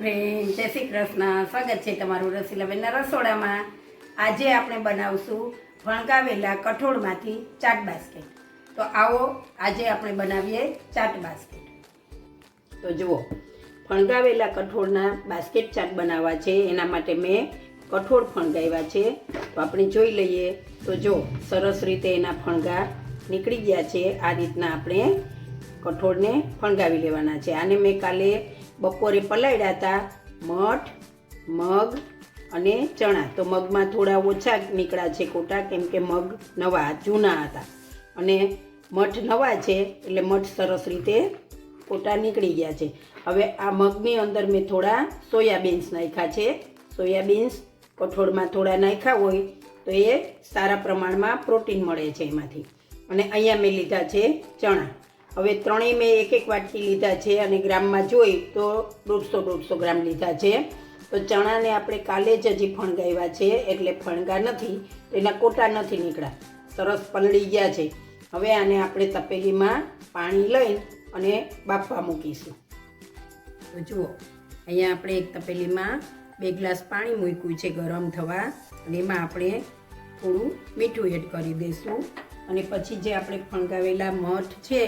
Friend જય શ્રી કૃષ્ણ. સ્વાગત છે તમારું રસીલાબેનના રસોડામાં. આજે આપણે બનાવશું વણગાવેલા કઠોળમાંથી ચાટ બાસ્કેટ. તો આવો, આજે આપણે બનાવીએ ચાટ બાસ્કેટ. તો જુઓ ફણગાવેલા કઠોળના બાસ્કેટ ચાટ બનાવવા છે. એના માટે મેં કઠોળ ફણગાવ્યા છે. તો આપણે જોઈ લઈએ. તો જો સરસ રીતે એના ફણગા નીકળી ગયા છે. આ રીતના આપણે કઠોળને ફણગાવી લેવાના છે. આને મેં કાલે બપોરે પલાળ્યા હતા. મઠ, મગ અને ચણા. તો મગમાં થોડા ઓછા નીકળ્યા છે કોટા કેમ કે મગ નવા, જૂના હતા. અને મઠ નવા છે, એટલે મઠ સરસ રીતે કોટા નીકળી ગયા છે. હવે આ મગની અંદર મેં થોડા સોયાબીન્સ નાખ્યા છે. સોયાબીન્સ કઠોળમાં થોડા નાખ્યા હોય, તો એ સારા પ્રમાણમાં પ્રોટીન મળે છે એમાંથી. અને અહીંયા મેં લીધા છે ચણા. હવે ત્રણેય મેં એક એક વાટકી લીધા છે અને ગ્રામમાં જોઈ તો દોઢસો દોઢસો ગ્રામ લીધા છે. તો ચણાને આપણે કાલે જ હજી ફણગાવ્યા છે, એટલે ફણગા નથી એના કોટા નથી નીકળ્યા. સરસ પલળી ગયા છે. હવે આને આપણે તપેલીમાં પાણી લઈ અને બાફવા મૂકીશું. તો જુઓ, અહીંયા આપણે એક તપેલીમાં બે ગ્લાસ પાણી મૂક્યું છે ગરમ થવા, અને એમાં આપણે થોડું મીઠું એડ કરી દઈશું. અને પછી જે આપણે ફણગાવેલા મઠ છે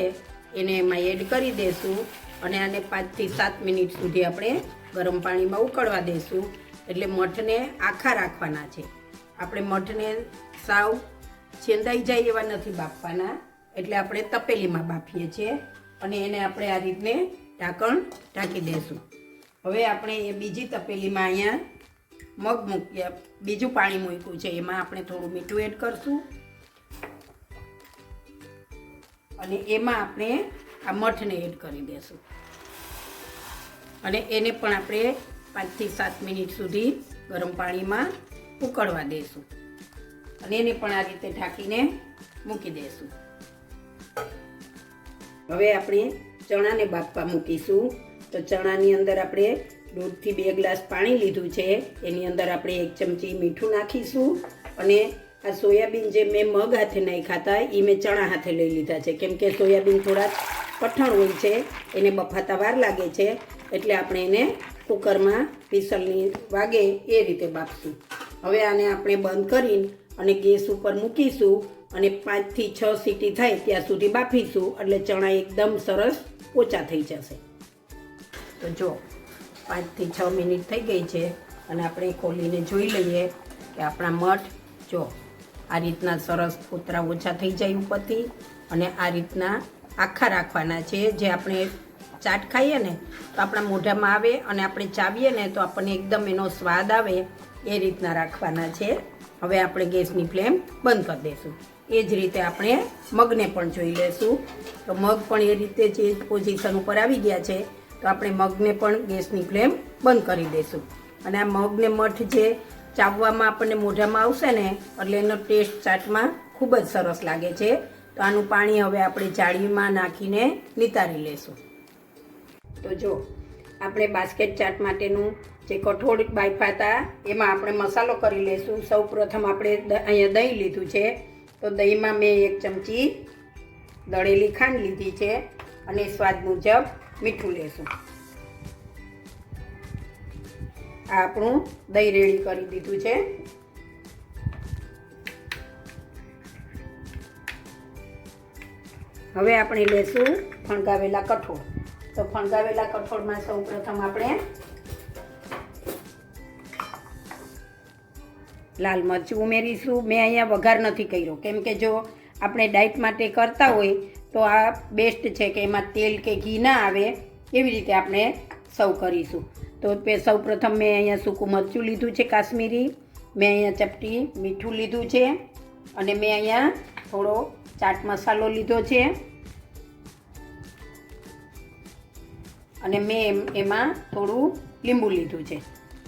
એને એમાં એડ કરી દઈશું અને આને પાંચથી સાત મિનિટ સુધી આપણે ગરમ પાણીમાં ઉકળવા દઈશું એટલે મઠને આખા રાખવાના છે. આપણે મઠને સાવ છેંદાઈ જાય એવા નથી બાફવાના. એટલે આપણે તપેલીમાં બાફીએ છીએ અને એને આપણે આ રીતને ઢાંકણ ઢાંકી દઈશું હવે આપણે એ બીજી તપેલીમાં અહીંયા મગ મૂક્યા બીજું પાણી મૂક્યું છે. એમાં આપણે થોડું મીઠું એડ કરશું. અને એમાં આપણે આ મઠને એડ કરી દઈશું અને એને પણ આપણે પાંચથી સાત મિનિટ સુધી ગરમ પાણીમાં ઉકળવા દઈશું અને એને પણ આ રીતે ઢાંકીને મૂકી દઈશું હવે આપણે ચણાને બાફવા મૂકીશું. તો ચણાની અંદર આપણે દૂધથી બે ગ્લાસ પાણી લીધું છે. એની અંદર આપણે એક ચમચી મીઠું નાખીશું અને આ સોયાબીન જે મેં મગ હાથે નાખ્યા હતા એ મેં ચણા હાથે લઈ લીધા છે. કેમ કે સોયાબીન થોડા કઠણ હોય છે, એને બફાતા વાર લાગે છે, એટલે આપણે એને કુકરમાં પીસલની વાગે એ રીતે બાફશું. હવે આને આપણે બંધ કરીને અને ગેસ ઉપર મૂકીશું અને પાંચથી છ સીટી થાય ત્યાં સુધી બાફીશું, એટલે ચણા એકદમ સરસ ઓછા થઈ જશે. તો જો, પાંચથી છ મિનિટ થઈ ગઈ છે, અને આપણે ખોલીને જોઈ લઈએ કે આપણા મઠ જો આ રીતના સરસ કોતરા ઓછા થઈ જાય ઉપરથી અને આ રીતના આખા રાખવાના છે. જે આપણે ચાટ ખાઈએ ને તો આપણા મોઢામાં આવે અને આપણે ચાવીએ ને તો આપણને એકદમ એનો સ્વાદ આવે એ રીતના રાખવાના છે. હવે આપણે ગેસની ફ્લેમ બંધ કરી દઈશું. એ જ રીતે આપણે મગને પણ જોઈ લેશું. તો મગ પણ એ રીતે જે પોઝિશન ઉપર આવી ગયા છે, તો આપણે મગને પણ ગેસની ફ્લેમ બંધ કરી દઈશું. અને આ મગને મઠ જે ચાવવામાં આપણને મોઢામાં આવશે ને, એટલે એનો ટેસ્ટ ચાટમાં ખૂબ જ સરસ લાગે છે. તો આનું પાણી હવે આપણે જાળીમાં નાખીને નિતારી લેશું. તો જો, આપણે બાસ્કેટ ચાટ માટેનું જે કઠોળ બાફા હતા, એમાં આપણે મસાલો કરી લઈશું સૌ પ્રથમ આપણે અહીંયા દહીં લીધું છે. તો દહીંમાં મેં એક ચમચી દળેલી ખાંડ લીધી છે અને સ્વાદ મુજબ મીઠું લેશું. આપણું દહીં રેડી કરી દીધું છે. હવે આપણે લેશું ફણગાવેલા કઠોળ. તો ફણગાવેલા કઠોળમાં સૌ પ્રથમ આપણે લાલ મરચું ઉમેરીશું. મેં અહીંયા વઘાર નથી કર્યો. કેમ કે જો આપણે ડાયટ માટે કરતા હોય, તો આ બેસ્ટ છે કે એમાં તેલ કે ઘી ના આવે, એવી રીતે આપણે સૌ કરીશું. તો સૌ પ્રથમ મેં અહીંયા સૂકું મરચું લીધું છે કાશ્મીરી. મેં અહીંયા ચપટી મીઠું લીધું છે. અને મેં અહીંયા થોડો ચાટ મસાલો લીધો છે. અને મેં એમ- એમાં થોડું લીંબુ લીધું છે.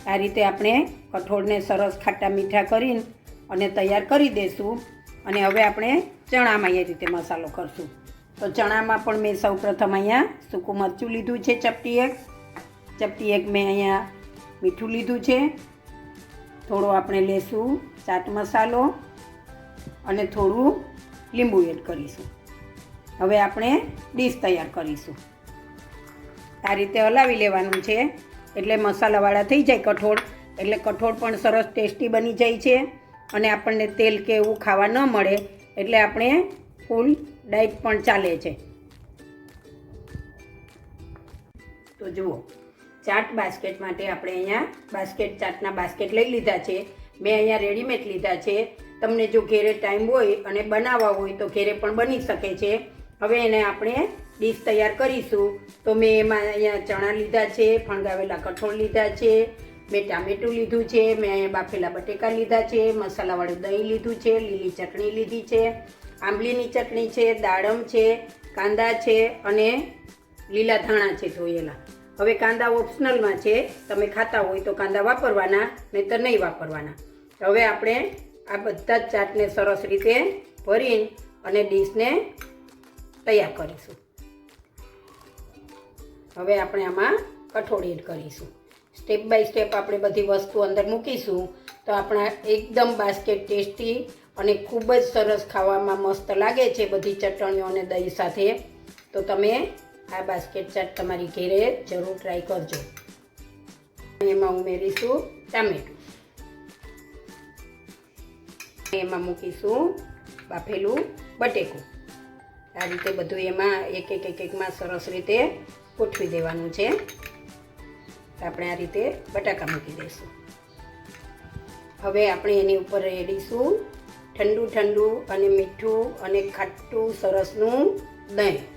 આ રીતે આપણે કઠોળને સરસ ખાટા મીઠા કરીને અને તૈયાર કરી દઈશું અને હવે આપણે ચણામાં એ રીતે મસાલો કરશું. તો ચણામાં પણ મેં સૌ પ્રથમ અહીંયા સૂકું મરચું લીધું છે ચપટી એક. ચપટી એક મેં અહીંયા મીઠું લીધું છે. થોડો આપણે લેશું ચાટ મસાલો અને થોડું લીંબુ એડ કરીશું. હવે આપણે ડીશ તૈયાર કરીશું. આ રીતે હલાવી લેવાનું છે. એટલે મસાલાવાળા થઈ જાય કઠોળ. એટલે કઠોળ પણ સરસ ટેસ્ટી બની જાય છે અને આપણને તેલ કે એવું ખાવા ન મળે. એટલે આપણે ફૂલ ડાયટ પણ ચાલે છે. તો જુઓ ચાટ બાસ્કેટ માટે આપણે અહીંયા બાસ્કેટ ચાટના બાસ્કેટ લઈ લીધા છે. મેં અહીંયા રેડીમેડ લીધા છે. તમને જો ઘેરે ટાઈમ હોય અને બનાવવા હોય તો ઘેરે પણ બની શકે છે. હવે એને આપણે ડીશ તૈયાર કરીશું. તો મેં એમાં અહીંયા ચણા લીધા છે, ફણગાવેલા કઠોળ લીધા છે, મેં ટામેટું લીધું છે, મેં અહીંયા બાફેલા બટેકા લીધા છે, મસાલાવાળું દહીં લીધું છે, લીલી ચટણી લીધી છે, આંબલીની ચટણી છે, દાડમ છે, કાંદા છે અને લીલા ધાણા છે ધોયેલા. હવે કાંદા ઓપ્શનલમાં છે. તમે ખાતા હોય તો કાંદા વાપરવાના, નહીંતર નહીં વાપરવાના. હવે આપણે આ બધા જ ચાટને સરસ રીતે ભરીને અને ડીશને તૈયાર કરીશું. હવે આપણે આમાં કઠોળ કરીશું. સ્ટેપ બાય સ્ટેપ આપણે બધી વસ્તુ અંદર મૂકીશું તો આપણા એકદમ બાસ્કેટ ટેસ્ટી અને ખૂબ જ સરસ ખાવામાં મસ્ત લાગે છે બધી ચટણીઓ અને દહીં સાથે. તો તમે આ બાસ્કેટ ચાટ તમારી ઘેરે જરૂર ટ્રાય કરજો. એમાં ઉમેરીશું ટામેટું. એમાં મૂકીશું બાફેલું બટેકું. આ રીતે બધું એમાં એક એક એક એકમાં સરસ રીતે ગોઠવી દેવાનું છે. આપણે આ રીતે બટાકા મૂકી દઈશું. હવે આપણે એની ઉપર રેડીશું ઠંડુ ઠંડુ અને મીઠું અને ખાટું સરસનું દહીં.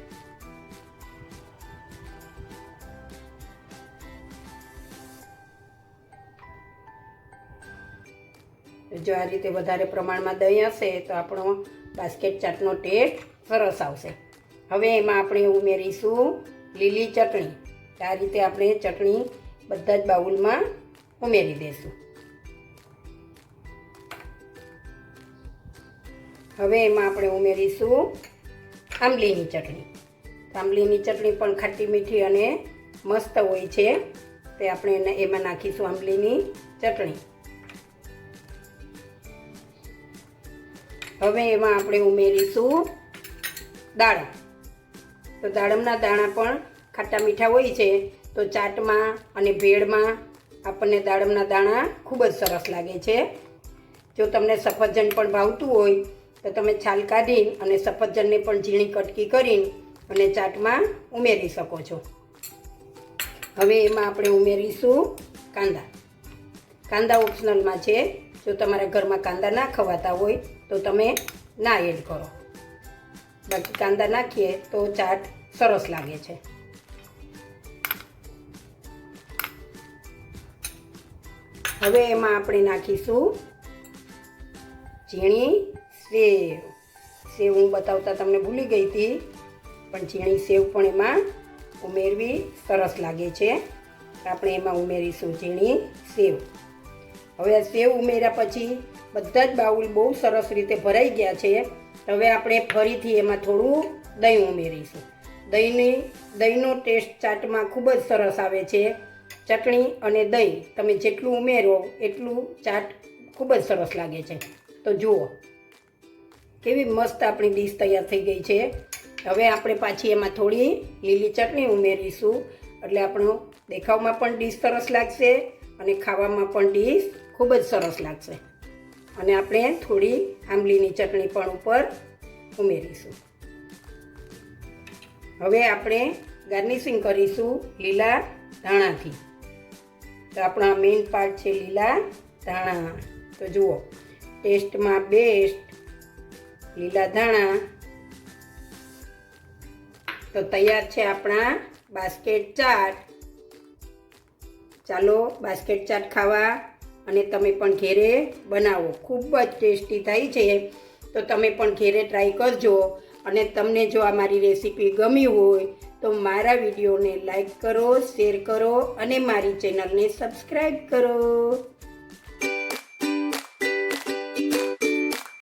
જો આ રીતે વધારે પ્રમાણમાં દહીં હશે તો આપણો બાસ્કેટ ચાટનો ટેસ્ટ સરસ આવશે હવે એમાં આપણે ઉમેરીશું લીલી ચટણી. આ રીતે આપણે ચટણી બધા જ બાઉલમાં ઉમેરી દઈશું. હવે એમાં આપણે ઉમેરીશું આંબલીની ચટણી. આંબલીની ચટણી પણ ખાટી મીઠી અને મસ્ત હોય છે. તે આપણે એમાં નાખીશું આંબલીની ચટણી. હવે એમાં આપણે ઉમેરીશું દાડમ તો દાડમના દાણા પણ ખાટા મીઠા હોય છે, તો ચાટમાં અને ભેળમાં આપણને દાડમના દાણા ખૂબ જ સરસ લાગે છે. જો તમને સફરજન પણ ભાવતું હોય, તો તમે છાલ કાઢી અને સફરજનને પણ ઝીણી કટકી કરીને અને ચાટમાં ઉમેરી શકો છો. હવે એમાં આપણે ઉમેરીશું કાંદા. કાંદા ઓપ્શનલમાં છે. જો તમારા ઘરમાં કાંદા ના ખવાતા હોય તો તમે ના એડ કરો. બાકી કાંદા નાખીએ તો ચાટ સરસ લાગે છે. હવે એમાં આપણે નાખીશું ઝીણી સેવ. સેવ હું બતાવતા તમને ભૂલી ગઈ હતી, પણ ઝીણી સેવ પણ એમાં ઉમેરવી સરસ લાગે છે. આપણે એમાં ઉમેરીશું ઝીણી સેવ. હવે સેવ ઉમેર્યા પછી બધા જ બાઉલ બહુ સરસ રીતે ભરાઈ ગયા છે. હવે આપણે ફરીથી એમાં થોડું દહીં ઉમેરીશું. દહીંની, દહીંનો ટેસ્ટ ચાટમાં ખૂબ જ સરસ આવે છે. ચટણી અને દહીં તમે જેટલું ઉમેરો એટલું ચાટ ખૂબ જ સરસ લાગે છે. તો જુઓ, કેવી મસ્ત આપણી ડીશ તૈયાર થઈ ગઈ છે. હવે આપણે પાછી એમાં થોડી લીલી ચટણી ઉમેરીશું. એટલે આપણો દેખાવમાં પણ ડીશ સરસ લાગશે અને ખાવામાં પણ ડીશ ખૂબ જ સરસ લાગશે. અને આપણે થોડી આંબલીની ચટણી પણ ઉપર ઉમેરીશું. હવે આપણે ગાર્નિશિંગ કરીશું લીલા ધાણાથી. તો આપણા મેઇન પાર્ટ છે લીલા ધાણા. તો જુઓ, ટેસ્ટમાં બેસ્ટ લીલા ધાણા. તો તૈયાર છે આપણા બાસ્કેટ ચાટ. ચાલો બાસ્કેટ ચાટ ખાવા અને તમે પણ ઘેરે બનાવો. ખૂબ જ ટેસ્ટી થાય છે તો તમે પણ ઘેરે ટ્રાય કરજો. અને તમને જો આ મારી રેસીપી ગમી હોય, તો મારા વિડીયોને લાઈક કરો શેર કરો અને મારી ચેનલને સબસ્ક્રાઈબ કરો.